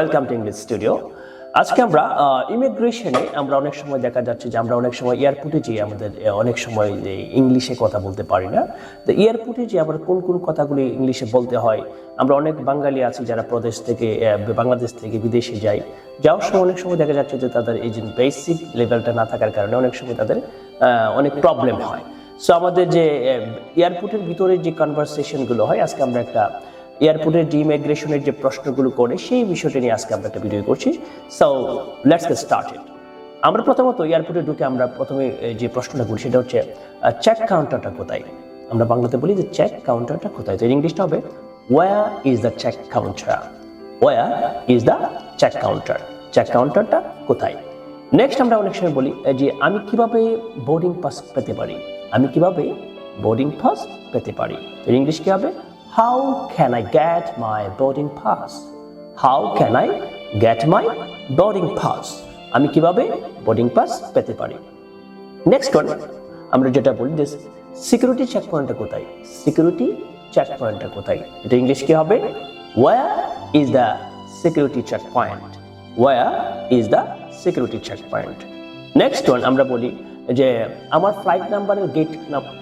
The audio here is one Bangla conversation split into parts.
ওয়েলকাম টু ইংলিশ স্টুডিও আজকে আমরা ইমিগ্রেশনে আমরা অনেক সময় দেখা যাচ্ছে যে আমরা অনেক সময় এয়ারপোর্টে যেয়ে আমাদের অনেক সময় যে ইংলিশে কথা বলতে পারি না। তো এয়ারপোর্টে যে আমরা কোন কোন কথাগুলি ইংলিশে বলতে হয়? আমরা অনেক বাঙালি আছি যারা প্রদেশ থেকে বাংলাদেশ থেকে বিদেশে যাই। যাওয়ার সময় অনেক সময় দেখা যাচ্ছে যে তাদের এই যে বেসিক লেভেলটা না থাকার কারণে অনেক সময় তাদের অনেক প্রবলেম হয়। সো আমাদের যে এয়ারপোর্টের ভিতরে যে কনভারসেশনগুলো হয়, আজকে আমরা একটা এয়ারপোর্টের যে ইমিগ্রেশনের যে প্রশ্নগুলো করে, সেই বিষয়টা নিয়ে আজকে আমরা একটা ভিডিও করছি। সো লেটস গেট স্টার্টেড আমরা প্রথমত এয়ারপোর্টে ঢুকে আমরা প্রথমে যে প্রশ্নটা করি, সেটা হচ্ছে চেক কাউন্টারটা কোথায়? আমরা বাংলাতে বলি যে চেক কাউন্টারটা কোথায়? তো ইংলিশটা হবে where is the check counter where is the check counter check কাউন্টারটা কোথায়? নেক্সট আমরা অনেক সময় বলি যে আমি কীভাবে বোর্ডিং পাস পেতে পারি? আমি কীভাবে বোর্ডিং পাস পেতে পারি? ইংলিশ কি হবে? How can I get my boarding pass how can I get my boarding pass আমি কীভাবে বোর্ডিং পাস পেতে পারি? নেক্সট ওয়ান আমরা যেটা বলি যে সিকিউরিটি চেক পয়েন্টটা কোথায়? সিকিউরিটি চেক পয়েন্টটা কোথায়? এটা ইংলিশ কি হবে? Where is the security checkpoint where is the security checkpoint next one আমরা বলি যে আমার ফ্লাইট নাম্বারের গেট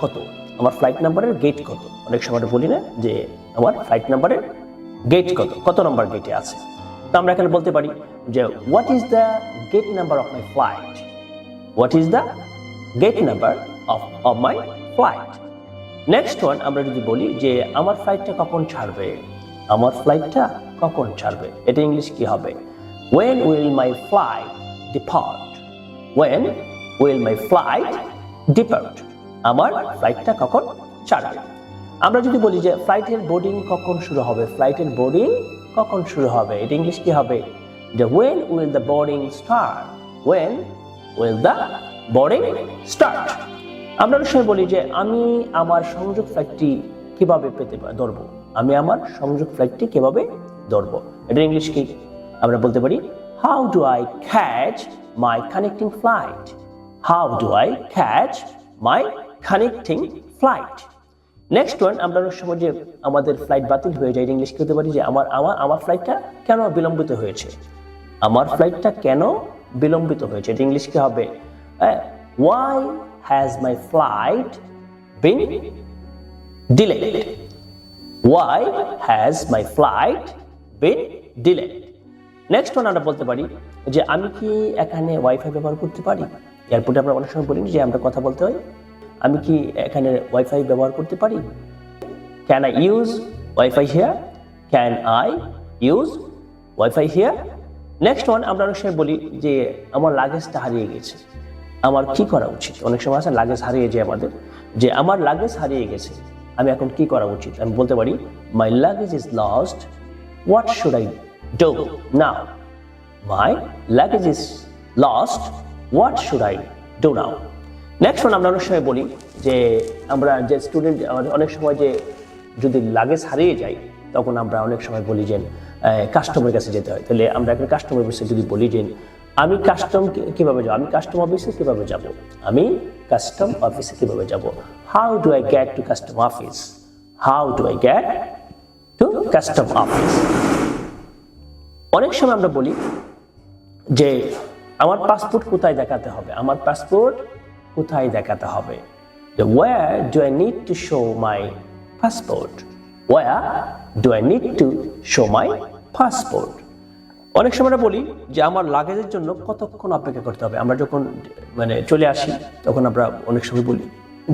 কত? আমার ফ্লাইট নাম্বারের গেট কত? অনেক সময় বলি না যে আমার ফ্লাইট নাম্বারের গেট কত? কত নাম্বার গেটে আছে? তো আমরা এখানে বলতে পারি যে what is the gate number of my flight what is the gate number of of my flight next one আমরা যদি বলি যে, আমার ফ্লাইটটা কখন ছাড়বে? আমার ফ্লাইটটা কখন ছাড়বে? এটা ইংলিশ কি হবে? When will my flight depart when will my flight depart আমার ফ্লাইটটা কখন ছাড়বে? আমরা যদি বলি যে ফ্লাইটের বোর্ডিং কখন শুরু হবে? ফ্লাইটের বোর্ডিং কখন শুরু হবে? এটা ইংলিশ কি হবে? যে when will the boarding start when will the boarding start আমরা অনেক বলি যে আমি আমার সংযোগ ফ্লাইটটি কীভাবে পেতে ধরবো? আমি আমার সংযোগ ফ্লাইটটি কীভাবে ধরবো? এটা ইংলিশ কি? আমরা বলতে পারি how do I catch my connecting flight how do I catch my connecting flight next one আমরা অনেক সময় যে আমাদের ফ্লাইট বাতিল হয়ে যায় ইংলিশ কি হতে পারি যে আমার আমার আমার ফ্লাইটটা কেন বিলম্বিত হয়েছে? আমার ফ্লাইটটা কেন বিলম্বিত হয়েছে? এটা ইংলিশ কি হবে? Why has my flight been delay why has my flight been delay next one আমরা বলতে পারি যে আমি কি এখানে ওয়াইফাই ব্যবহার করতে পারি? এয়ারপোর্টে আমরা অনেক সময় বলি যে আমরা কথা বলতে হয় আমি কি এখানে ওয়াইফাই ব্যবহার করতে পারি? Can I use wifi here can I use wifi here next one আমরা অনেক সময় বলি যে আমার লাগেজটা হারিয়ে গেছে। আমার কি করা উচিত? অনেক সময় আছে লাগেজ হারিয়ে যায় আমাদের। যে আমার লাগেজ হারিয়ে গেছে, আমি এখন কি করা উচিত? আমি বলতে পারি my luggage is lost what should I do now my luggage is lost what should I do now next আমরা অনেক সময় বলি যে আমরা যে স্টুডেন্ট অনেক সময় যে যদি লাগেজ হারিয়ে যায় তখন আমরা অনেক সময় বলি যে কাস্টমারের কাছে যেতে হয়। তাহলে আমরা একটা কাস্টমার অফিসে যদি বলি যে, আমি কাস্টম কীভাবে যাব? আমি কাস্টম অফিসে কীভাবে যাব? আমি কাস্টম অফিসে কীভাবে যাব? How do I get to custom office how do I get to custom office অনেক সময় আমরা বলি যে, আমার পাসপোর্ট কোথায় দেখাতে হবে? আমার পাসপোর্ট কোথায় দেখাতে হবে? Where do I need to show my passport where do I need to show my passport অনেক সময় বলি যে আমার লাগেজের জন্য কতক্ষণ অপেক্ষা করতে হবে। আমরা যখন মানে চলে আসি, তখন আমরা অনেক সময় বলি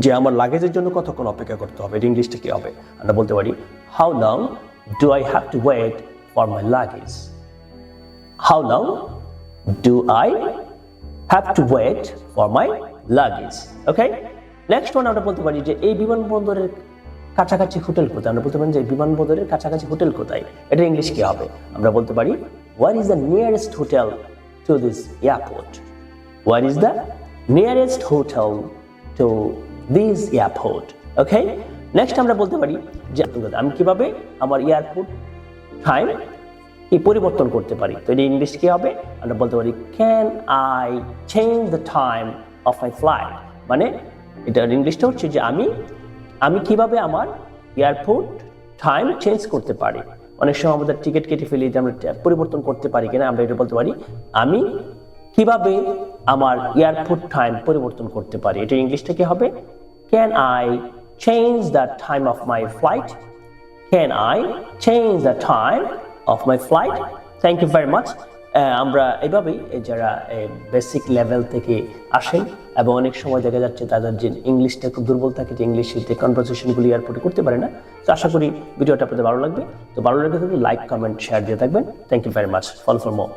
যে আমার লাগেজের জন্য কতক্ষণ অপেক্ষা করতে হবে? ইংলিশটা কি হবে? আমরা বলতে পারি how long do I have to wait for my luggage how long do I have to wait for my luggage? Okay? Next one আমরা বলতে পারি যে এই বিমানবন্দরের কাছাকাছি হোটেল কোথায়? আমরা বলতে পারি যে বিমানবন্দরের কাছাকাছি হোটেল কোথায়? এটা ইংলিশ কি হবে? আমরা বলতে পারি where is the nearest hotel to this airport where is the nearest hotel to this airport okay next আমরা বলতে পারি যে, আমি কীভাবে আমার এয়ারপোর্ট টাইম এই পরিবর্তন করতে পারি? তো এটা ইংলিশ কি হবে? আমরা বলতে পারি can I change the time of my flight মানে এটার ইংলিশটা হচ্ছে যে আমি আমি কীভাবে আমার এয়ারপোর্ট টাইম চেঞ্জ করতে পারি? অনেক সময় আমাদের টিকিট কেটে ফেলি যে আমরা পরিবর্তন করতে পারি কিনা, আমরা এটা বলতে পারি, আমি কীভাবে আমার এয়ারপোর্ট টাইম পরিবর্তন করতে পারি? এটা ইংলিশটা কি হবে? Can I change the time of my flight can I change the time of my flight thank you very much আমরা এভাবেই যারা বেসিক লেভেল থেকে আসেন এবং অনেক সময় দেখা যাচ্ছে তাদের যে ইংলিশটা খুব দুর্বল থাকে, যে ইংলিশে কনভারসেশনগুলি এয়ারপোর্টে করতে পারে না। তো আশা করি ভিডিওটা আপনাদের ভালো লাগবে। তো ভালো লাগলে লাইক কমেন্ট শেয়ার দিয়ে থাকবেন। Thank you very much fall for more